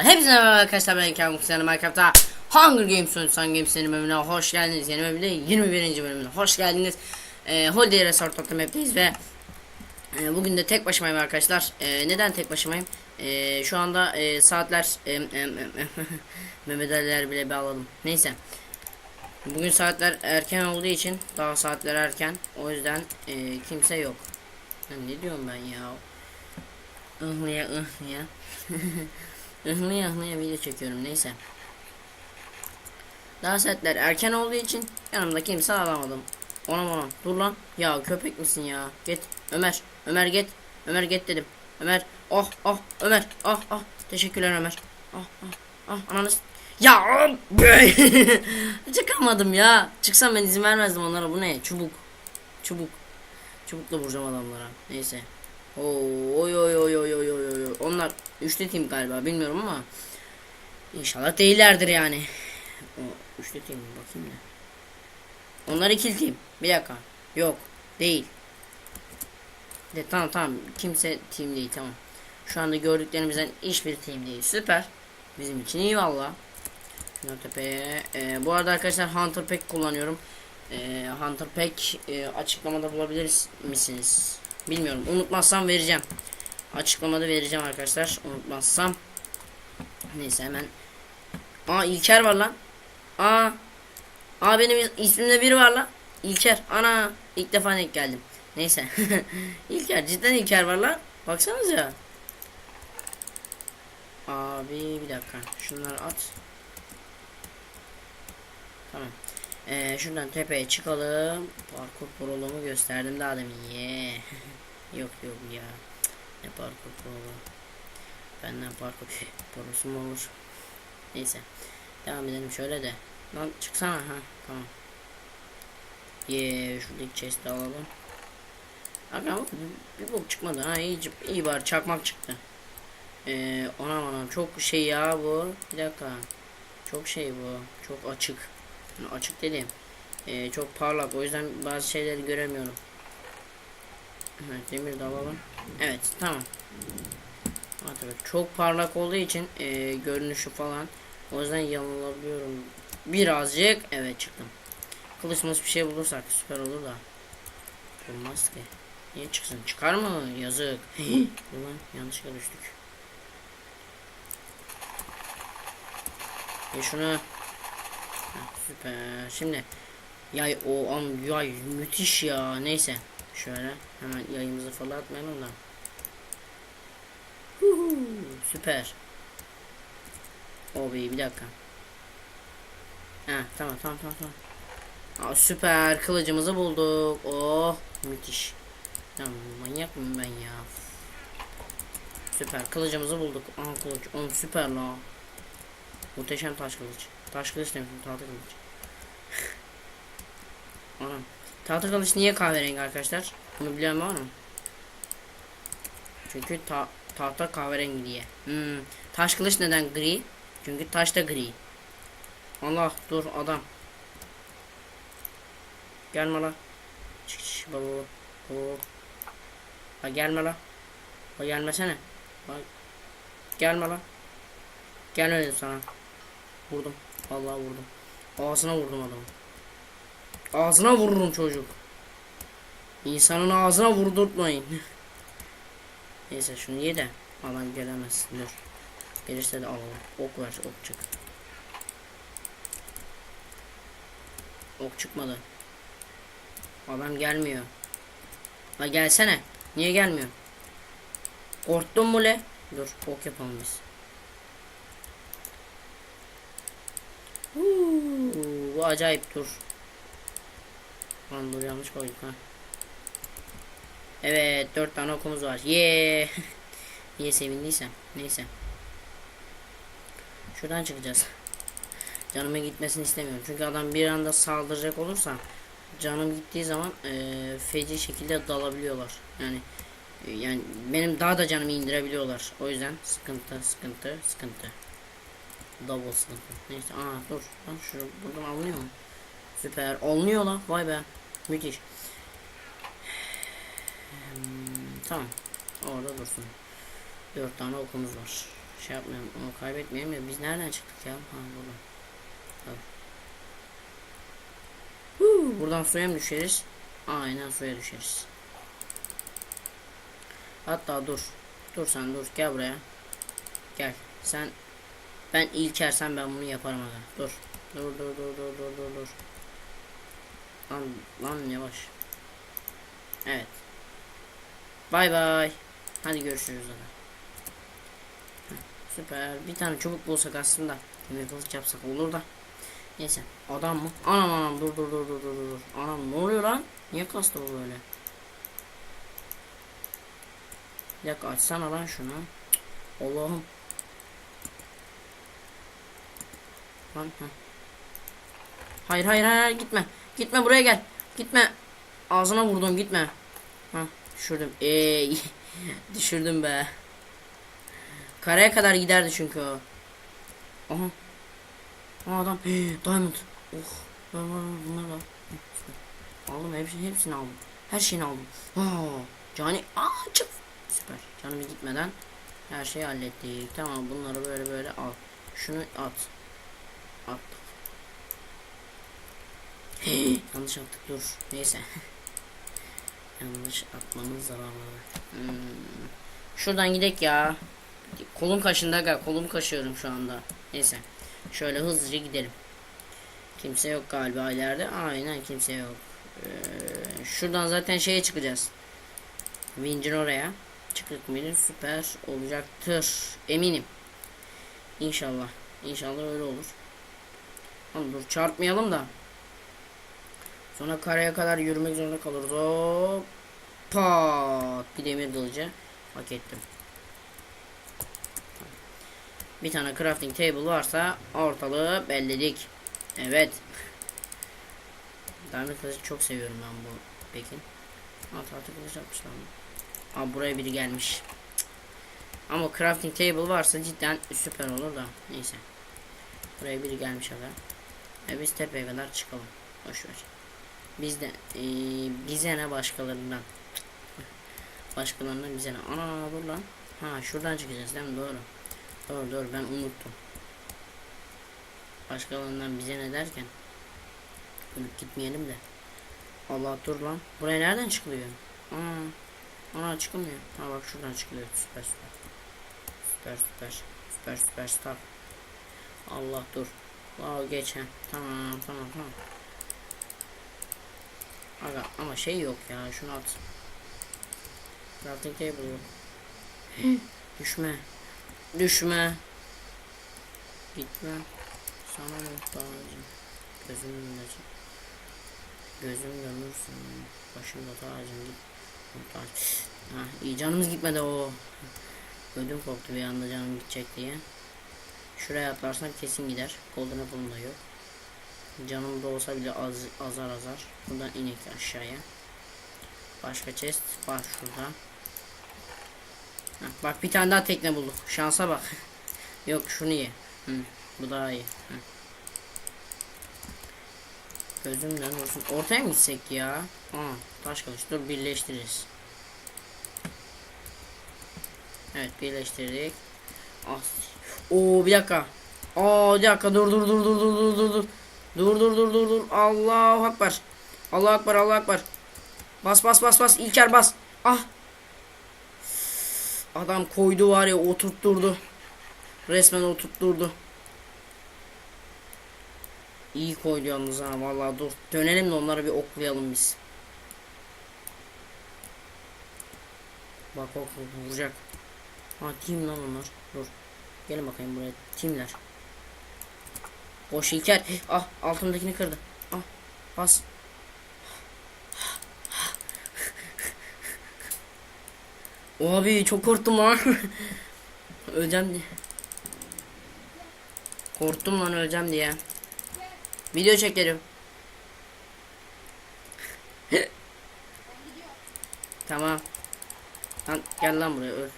Hepinize merhaba arkadaşlar ben Kemal Kutsyan'ım Minecraft'ta Hunger Games Son Games'in bölümüne hoş geldiniz. Yeni bölümde 21. bölümüne hoş geldiniz. Ee, Holiday Resort Tottenham Map'teyiz ve e, Bugün de tek başımayım arkadaşlar. Ee, Neden tek başımayım? Ee, Şu anda e, saatler e, e, e, Mehmet Ali'ler bile bağladım Neyse. Bugün saatler erken olduğu için Daha saatler erken. O yüzden e, kimse yok. Ya Ne diyorum ben ya? Ihlıya ıhlıya Ihlıya ıhlıya video çekiyorum neyse. Daha setler erken olduğu için yanımda kimse alamadım. Ona ona dur lan. Ya köpek misin ya? Git Ömer. Ömer git. Ömer git dedim. Ömer. Oh oh Ömer. Ah ah. Teşekkürler Ömer. Ah ah ah ananız. Ya. Çıkamadım ya. Çıksam ben izin vermezdim onlara. Bu ne? Çubuk. Çubuk. Çubukla vuracağım adamlara. Neyse. Oo, oy oy oy oy. Üçlü tim galiba bilmiyorum ama inşallah değillerdir yani. O üçlü mi? bakayım da. Onlar ikili tim. Bir dakika. Yok. Değil. De, tamam tamam. Kimse tim değil tamam. Şu anda gördüklerimizden hiçbir tim değil. Süper. Bizim için iyi valla. Tepeye. Bu arada arkadaşlar Hunter Pack kullanıyorum. Ee, Hunter Pack e, açıklamada bulabilir misiniz? Bilmiyorum. Unutmazsam vereceğim. Açıklamada vereceğim arkadaşlar. Unutmazsam. Neyse hemen. Aa İlker var lan. Aa. Aa benim ismimde biri var lan. İlker. Ana. ilk defa denk geldim. Neyse. İlker. Cidden İlker var lan. Baksanıza. Abi bir dakika. Şunları at. Tamam. Ee, şuradan tepeye çıkalım. Parkur prolumu gösterdim daha demin. Yeah. yok yok ya. Ne parkur prolu. Benden parkur prosu mu olur? Neyse. Devam edelim şöyle de. Lan çıksana ha. Tamam. Yeah, şuradaki chest'i alalım. Aga bir, bir bok çıkmadı ha iyi, iyi bari çakmak çıktı. Ee, ona ona çok şey ya bu. Bir dakika. Çok şey bu. Çok açık. Yani açık dedim. Ee, çok parlak o yüzden bazı şeyleri göremiyorum. Evet demir de alalım. Evet tamam. Artık çok parlak olduğu için e, görünüşü falan. O yüzden yanılabiliyorum. Birazcık evet çıktım. Kılıçımız bir şey bulursak süper olur da. Olmaz ki. Niye çıksın? Çıkar mı? Yazık. Ulan yanlışlıkla düştük. E şunu Süper. Şimdi yay o an yay müthiş ya. Neyse. Şöyle hemen yayımızı fırlatmayalım da. Huhu, süper. O bir dakika. Ha tamam tamam tamam tamam. Aa, süper kılıcımızı bulduk. Oh müthiş. Tamam manyak mıyım ben ya? Süper kılıcımızı bulduk. Aha kılıç. On süper la. Muhteşem taş kılıç. Taş kılıç demişim tahta kılıç. Anam. Tahta kılıç niye kahverengi arkadaşlar? Bunu bilen var mı? Çünkü ta tahta kahverengi diye. Hmm. Taş kılıç neden gri? Çünkü taş da gri. Allah dur adam. Gelme la. Çık çık baba baba. Ha gelme la. Ha gelmesene. Ha. Gelme la. Gelmedim sana. Vurdum. Vallahi vurdum. Ağzına vurdum adamı. Ağzına vururum çocuk. İnsanın ağzına vurdurtmayın. Neyse şunu ye de adam gelemez. Dur. Gelirse de alalım. Ok ver, ok çık. Ok çıkmadı. Adam gelmiyor. Ha gelsene. Niye gelmiyor? Korktun mu le? Dur ok yapalım biz. Huu, bu acayip dur. Lan dur yanlış koyduk ha. Evet dört tane okumuz var. Ye. Niye sevindiysem. Neyse. Şuradan çıkacağız. Canıma gitmesini istemiyorum. Çünkü adam bir anda saldıracak olursa canım gittiği zaman e, feci şekilde dalabiliyorlar. Yani e, yani benim daha da canımı indirebiliyorlar. O yüzden sıkıntı sıkıntı sıkıntı. Double sıkıntı. Neyse aa dur. Lan şu buradan alınıyor mu? Süper. Alınıyor lan. Vay be. Müthiş. Hmm, tamam. Orada dursun. Dört tane okumuz var. şey yapmayalım onu kaybetmeyelim ya biz nereden çıktık ya? Ha buradan. Huu, buradan suya mı düşeriz? Aynen suya düşeriz. Hatta dur. Dur sen dur gel buraya. Gel. Sen ben İlkersen ben bunu yaparım. Dur. Dur dur dur dur dur dur dur. Lan lan yavaş. Evet. Bay bay. Hadi görüşürüz. Heh, Süper. Bir tane çubuk bulsak aslında. Demir kılıç yapsak olur da. Neyse. Adam mı? Anam anam dur dur dur dur dur dur. Anam ne oluyor lan? Niye kastı bu böyle? Bir açsana lan şunu. Allah'ım. Lan heh. Hayır hayır hayır gitme. Gitme buraya gel. Gitme. Ağzına vurdum gitme. Ha düşürdüm. Ey düşürdüm be. Karaya kadar giderdi çünkü o. Aha. Aa, adam diamond. Oh. Var var bunlar var. Aldım hepsini hepsini aldım. Her şeyini aldım. Aa, cani aa çık. Süper. Canımız gitmeden her şeyi hallettik. Tamam bunları böyle böyle al. Şunu at. Attık. Yanlış attık dur. Neyse. Yanlış atmamız zararlı. Hmm. Şuradan gidek ya. Kolum kaşında gel. Kolum kaşıyorum şu anda. Neyse. Şöyle hızlıca gidelim. Kimse yok galiba ileride. Aynen kimse yok. Ee, şuradan zaten şeye çıkacağız. Vincin oraya. Çıktık mıydı? Süper olacaktır. Eminim. İnşallah. İnşallah öyle olur. Ama dur çarpmayalım da. Sonra karaya kadar yürümek zorunda kalırız. Hop. Pat. Bir demir kılıcı. Hak ettim. Bir tane crafting table varsa ortalığı belledik. Evet. Diamond kılıcı çok seviyorum ben bu Pekin. Ha tahta kılıç yapmışlar mı? Aa buraya biri gelmiş. Ama crafting table varsa cidden süper olur da. Neyse. Buraya biri gelmiş aga. E biz tepeye kadar çıkalım. Boş ver. Biz de e, bize ne başkalarından. Başkalarından bize ne. Ana dur lan. Ha şuradan çıkacağız değil mi? Doğru. Doğru doğru ben unuttum. Başkalarından bize ne derken. Ölüp gitmeyelim de. Allah dur lan. Buraya nereden çıkılıyor? Ana. Ana çıkılmıyor. Ha bak şuradan çıkılıyor. Süper süper. Süper süper. Süper süper süper. Allah dur. Wow geç ha. Tamam tamam tamam. Aga ama şey yok ya şunu at. Crafting table yok. Düşme. Düşme. Gitme. Sana muhtacım. Gözüm önündecim. Gözüm görürsün. Başımda tacım git. Muhtaç. Ha, iyi canımız gitmedi o. Ödüm koptu bir anda canım gidecek diye. Şuraya atlarsam kesin gider. Golden Apple'ım da yok. Canım da olsa bile az, azar azar. Buradan inek aşağıya. Başka chest var şurada. Heh, bak bir tane daha tekne bulduk. Şansa bak. yok şunu ye. Hı, bu daha iyi. Hı. Gözümden olsun. Ortaya mı gitsek ya? Aa, taş kılıç. Dur birleştiririz. Evet birleştirdik. Ah. Oo bir dakika. Aa bir dakika dur dur dur dur dur dur dur dur. Dur dur dur dur. Allahu akbar. Allahu akbar Allahu akbar. Bas bas bas bas İlker bas. Ah. Adam koydu var ya oturtturdu. Resmen oturtturdu. İyi koydu yalnız ha vallahi dur. Dönelim de onları bir oklayalım biz. Bak bak, vuracak. Ha team lan onlar. Dur. Gelin bakayım buraya. Teamler. Boş İlker. Ah altındakini kırdı. Ah bas. Abi çok korktum lan. öleceğim diye. Korktum lan öleceğim diye. Video çekerim. tamam. Lan gel lan buraya öl.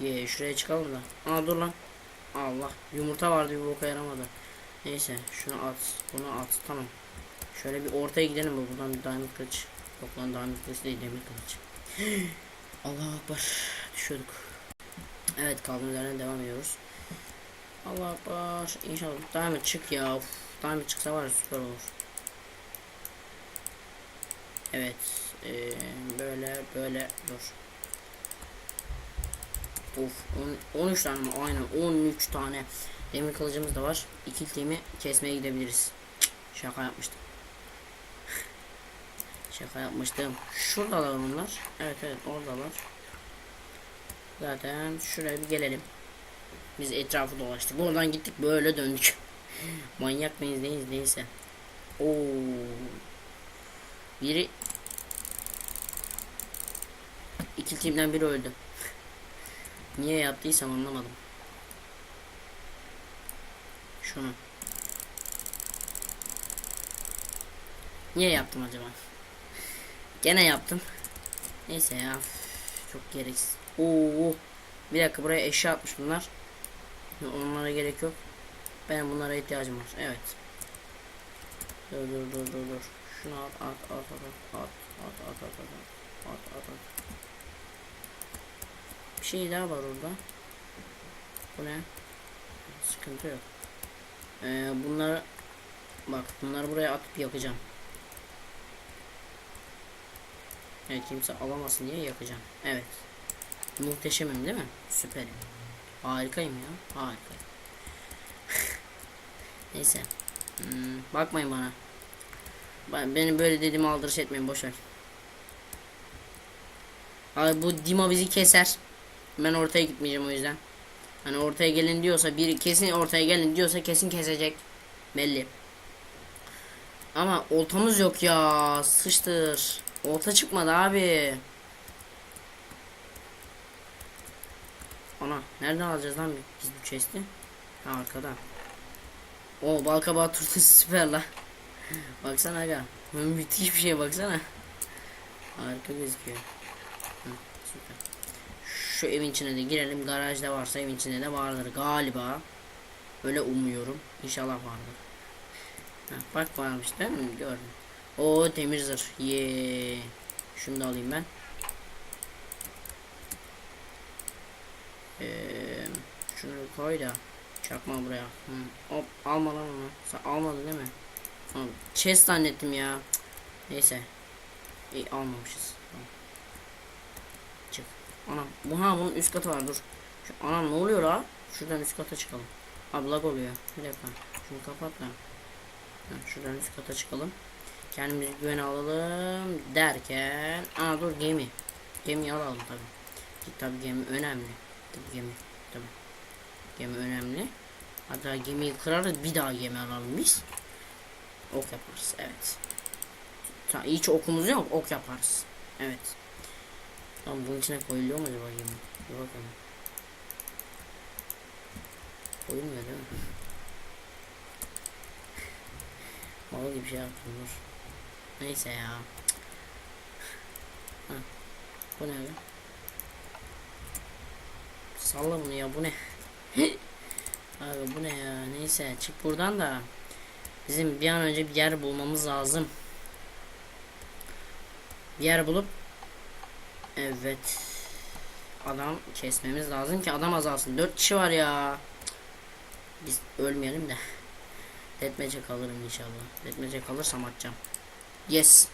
Ye şuraya çıkalım da. Aa dur lan. Allah yumurta vardı bir boka yaramadı. Neyse şunu at bunu at tamam. Şöyle bir ortaya gidelim mi buradan bir diamond kılıç. Yok lan diamond kılıç değil demir kılıç. Allah akbar. Düşüyorduk. Evet kaldığımız yerden devam ediyoruz. Allah akbar. İnşallah daima çık ya. Uf, daima çıksa var süper olur. Evet. eee, böyle böyle dur. Of 10 13 tane mi? Aynen 13 tane. Demir kılıcımız da var. İki kesmeye gidebiliriz. Şaka yapmıştım. Şaka yapmıştım. Şuradalar onlar. Evet evet oradalar. Zaten şuraya bir gelelim. Biz etrafı dolaştık. Buradan gittik böyle döndük. Manyak mıyız neyiz neyse. Oo. Biri İki timden biri öldü. Niye yaptıysam anlamadım. Şunu. Niye yaptım acaba? Gene yaptım. Neyse ya. Çok gereksiz. Oo. Bir dakika buraya eşya atmış bunlar. Onlara gerek yok. Benim bunlara ihtiyacım var. Evet. Dur dur dur dur dur. Şunu at at at at at at at at at at at at şey daha var orada. Bu ne? Sıkıntı yok. Ee, bunları bak bunları buraya atıp yakacağım. Evet kimse alamasın diye yakacağım. Evet. Muhteşemim değil mi? Süperim. Harikayım ya. Harikayım. Neyse. Hmm, bakmayın bana. Ben, benim böyle dediğimi aldırış etmeyin boşver. Abi bu Dima bizi keser. Ben ortaya gitmeyeceğim o yüzden. Hani ortaya gelin diyorsa biri kesin ortaya gelin diyorsa kesin kesecek. Belli. Ama oltamız yok ya. Sıçtır. Olta çıkmadı abi. Ana nereden alacağız lan biz bu chest'i? Ha arkada. O balkabağı turtası süper la. baksana aga. Müthiş bir şey baksana. Harika gözüküyor. Hı, süper. Şu evin içine de girelim. Garajda varsa evin içinde de vardır galiba. Öyle umuyorum. İnşallah vardır. Ha, bak varmış değil mi? Gördüm. O demir zırh. Ye. Şunu da alayım ben. Ee, şunu koy da çakma buraya. Hı. Hop alma lan onu. Sen almadın değil mi? Tamam. Chest zannettim ya. Cık. Neyse. İyi almamışız. Tamam. Anam. Bu ha bunun üst katı var dur. Şu, anam ne oluyor la? Şuradan üst kata çıkalım. Abi oluyor. Bir dakika. Şunu kapat. Ha, şuradan üst kata çıkalım. Kendimizi güvene alalım derken. Aa dur gemi. Gemi alalım tabi. Tabi gemi önemli. Tabi gemi. Tabi. Gemi önemli. Hatta gemiyi kırarız bir daha gemi alalım biz. Ok yaparız evet. Hiç okumuz yok ok yaparız. Evet. Tamam bunun içine koyuluyor mu acaba gemi? Bir bakalım. Koyulmuyor değil mi? Mal gibi şey yaptım. Neyse ya. Ha. Bu ne be? Salla bunu ya bu ne? Abi bu ne ya? Neyse çık buradan da. Bizim bir an önce bir yer bulmamız lazım. Bir yer bulup Evet. Adam kesmemiz lazım ki adam azalsın. 4 kişi var ya. Biz ölmeyelim de. Detmece kalırım inşallah. Detmece kalırsam atacağım. Yes.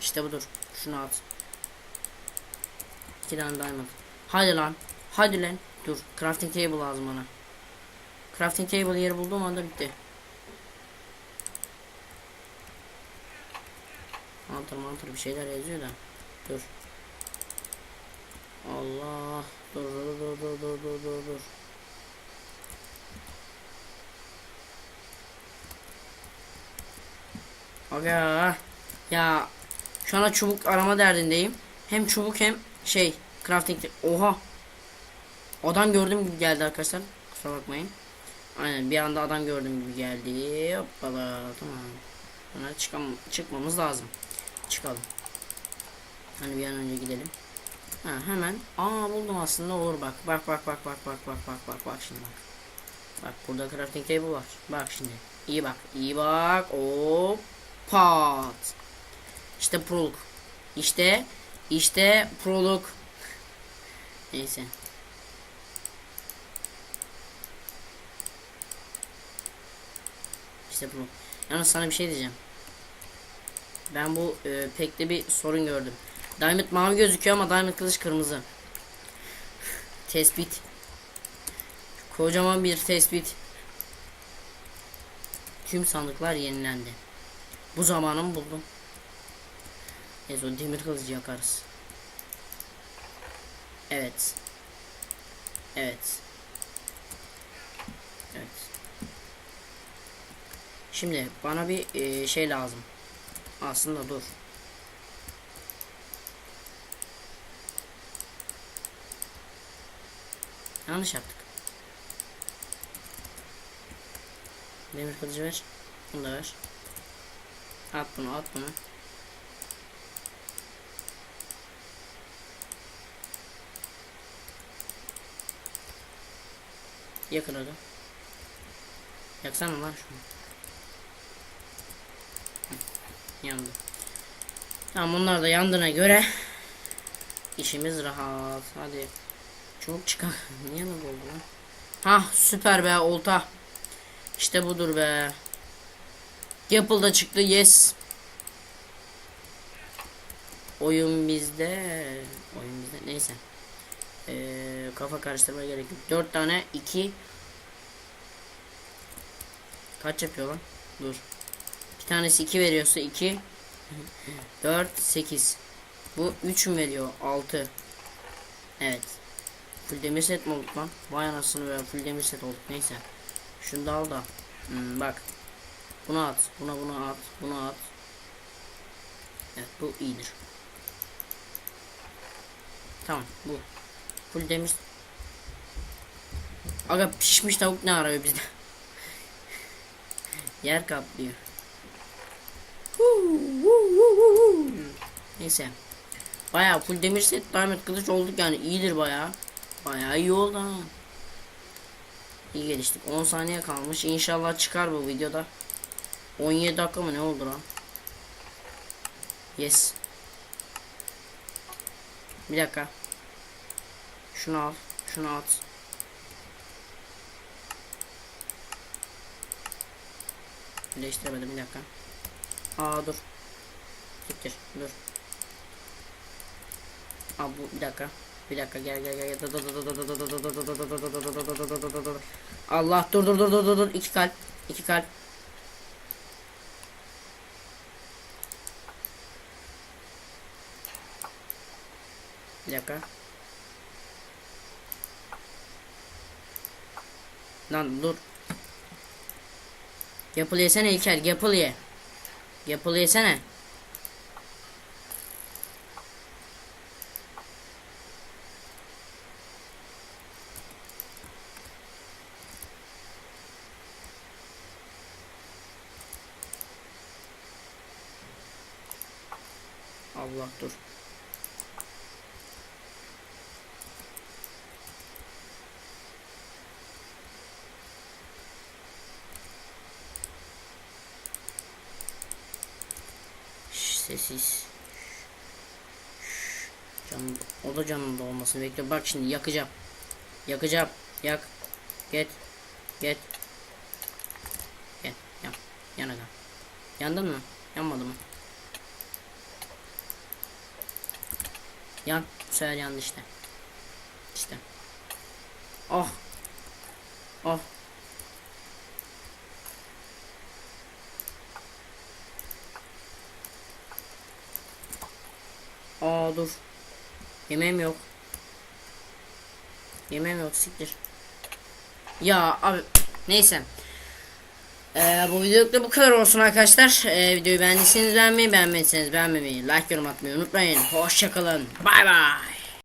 İşte budur. Şunu at. İki tane diamond. Hadi lan. Hadi lan. Dur. Crafting table lazım bana. Crafting table yeri bulduğum anda bitti. Mantar mantar bir şeyler yazıyor da. Dur. Allah. Dur dur dur dur dur dur dur dur. Aga. Ya. Şu anda çubuk arama derdindeyim. Hem çubuk hem şey. Crafting. Oha. Adam gördüm gibi geldi arkadaşlar. Kusura bakmayın. Aynen bir anda adam gördüm gibi geldi. Hoppala. Tamam. Hemen çıkam çıkmamız lazım. Çıkalım. Hani bir an önce gidelim. Ha hemen. Aa buldum aslında olur bak. Bak bak bak bak bak bak bak bak bak şimdi bak. Bak burada crafting table var. Bak şimdi. İyi bak. iyi bak. Hop. Pat. İşte proluk. İşte işte proluk. Neyse. İşte bu. Yalnız sana bir şey diyeceğim. Ben bu e, pekte bir sorun gördüm. Diamond mavi gözüküyor ama Diamond kılıç kırmızı. tespit. Kocaman bir tespit. Tüm sandıklar yenilendi. Bu zamanımı buldum. Neyse o demir kılıcı yakarız. Evet. Evet. Evet. Şimdi bana bir e, şey lazım. Aslında dur. Yanlış yaptık. Demir kılıcı ver. Bunu da ver. At bunu at bunu. Yakın hadi. Yaksana lan şunu. Yandı. Tamam bunlar da yandığına göre işimiz rahat. Hadi. Çabuk çıkar. Niye ne oldu lan? Hah süper be olta. İşte budur be. Apple da çıktı yes. Oyun bizde. Oyun bizde. Neyse. Ee, kafa karıştırmaya gerek yok. 4 tane 2 Kaç yapıyor lan? Dur. Bir tanesi 2 veriyorsa 2 4 8 Bu 3 mü veriyor? 6 Evet. Full demir set mi olduk lan? Vay anasını be full demir set olduk. Neyse. Şunu da al da. Hmm, bak. Bunu at. Buna bunu at. Bunu at. Evet bu iyidir. Tamam bu. Full demir. Aga pişmiş tavuk ne arıyor bizde? Yer kaplıyor. Neyse. Bayağı full demir set diamond kılıç olduk yani iyidir bayağı. Bayağı iyi oldu ha. İyi geliştik. 10 saniye kalmış. İnşallah çıkar bu videoda. 17 dakika mı ne oldu lan? Yes. Bir dakika. Şunu al. Şunu at. Birleştiremedim bir dakika. Aa dur. Siktir dur. Aa bu bir dakika. Bir dakika gel gel gel. Allah dur dur dur dur dur dur. İki kalp. İki kalp. Bir dakika. Lan dur. Yapıl yesene İlker yapıl ye. Yapıl yesene. Allah dur. Şş, sessiz. Şş, Canım, o da canında olmasını bekliyor. Bak şimdi yakacağım. Yakacağım. Yak. Get. Get. Gel. Yan. Yana kal. Yandın mı? Yanmadı mı? Yan. Bu sefer işte. İşte. Oh. Oh. Aa dur. Yemeğim yok. Yemeğim yok siktir. Ya abi neyse. Ee, bu videoluk da bu kadar olsun arkadaşlar. Ee, videoyu beğendiyseniz beğenmeyi, beğenmediyseniz beğenmemeyi, like yorum atmayı unutmayın. Hoşçakalın. Bay bay.